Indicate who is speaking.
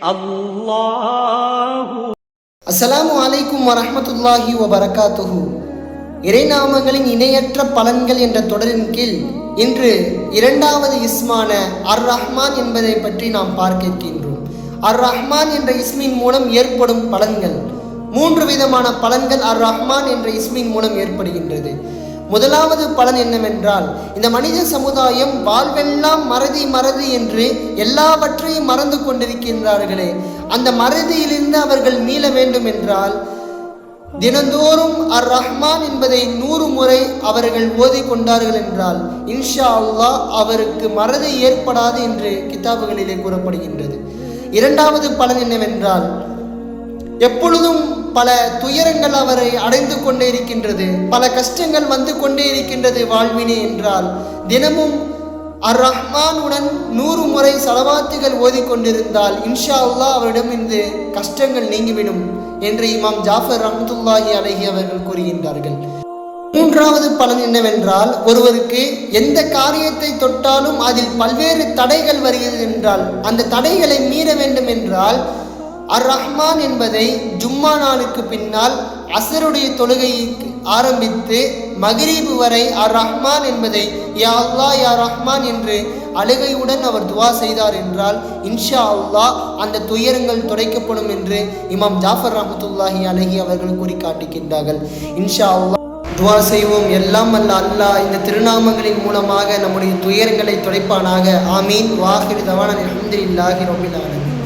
Speaker 1: அல்லாஹூ.
Speaker 2: அஸ்லாம் வலைக்கும் வரமத்துல்லாஹி வபரகாத்துஹு. இறைநாமங்களின் இணையற்ற பலன்கள் என்ற தொடரின் கீழ் இன்று இரண்டாவது இஸ்மான அர் ரஹ்மான் என்பதை பற்றி நாம் பார்க்க இருக்கின்றோம். அர் ரஹ்மான் என்ற இஸ்மின் மூலம் ஏற்படும் பலன்கள். மூன்று விதமான பலன்கள் அர் ரஹ்மான் என்ற இஸ்மின் மூலம் ஏற்படுகின்றது. முதலாவது பலன் என்னவென்றால் இந்த மனித சமுதாயம் வாழ்வெல்லாம் மறதி மறதி என்று எல்லாவற்றையும் மறந்து கொண்டிருக்கின்றார்களே. அந்த மறதியிலிருந்து அவர்கள் மீள வேண்டும் என்றால் தினந்தோறும் அர் ரஹ்மான் என்பதை நூறு முறை அவர்கள் ஓதி கொண்டார்கள் என்றால் இன்ஷா அல்லா அவருக்கு மறதி ஏற்படாது என்று கிதாபுகளிலே கூறப்படுகின்றது. இரண்டாவது பலன் என்னவென்றால் எப்பொழுதும் பல துயரங்கள் அவரை அடைந்து கொண்டே இருக்கின்றது. பல கஷ்டங்கள் வந்து கொண்டே இருக்கின்றது வாழ்வினே என்றால். தினமும் அர் ரஹ்மானுடன் நூறு முறை சலவாத்துகள் ஓதிக்கொண்டிருந்தால் இன்ஷா அல்லா அவரிடம் இந்த கஷ்டங்கள் நீங்கிவிடும் என்று இமாம் ஜாஃபர் ரஹமதுல்லாஹி அலஹி அவர்கள் கூறுகின்றார்கள். மூன்றாவது பலன் என்னவென்றால் ஒருவருக்கு எந்த காரியத்தை தொட்டாலும் அதில் பல்வேறு தடைகள் வருகிறது என்றால் அந்த தடைகளை மீற வேண்டும் என்றால் அர் ரஹ்மான் என்பதை ஜும்மா நாளுக்கு பின்னால் அசருடைய தொழுகையை ஆரம்பித்து மகிரீபு வரை அர் ரஹ்மான் என்பதை யா அல்லாஹ் யா ரஹ்மான் என்று அழுகையுடன் அவர் துவா செய்தார் என்றால் இன்ஷா அல்லாஹ் அந்த துயரங்கள் துடைக்கப்படும் என்று இமாம் ஜாஃபர் ரஹமத்துல்லாஹி அலஹி அவர்கள் கூறி காட்டுகின்றார்கள் இன்ஷா அல்லாஹ் துவா செய்வோம். எல்லாம் அல்ல அல்லாஹ் இந்த திருநாமங்களின் மூலமாக நம்முடைய துயரங்களை துடைப்பானாக. ஆமீன். வாஹிர் தவான. அல்ஹம்துலில்லாஹி ரபில் ஆலமீன்.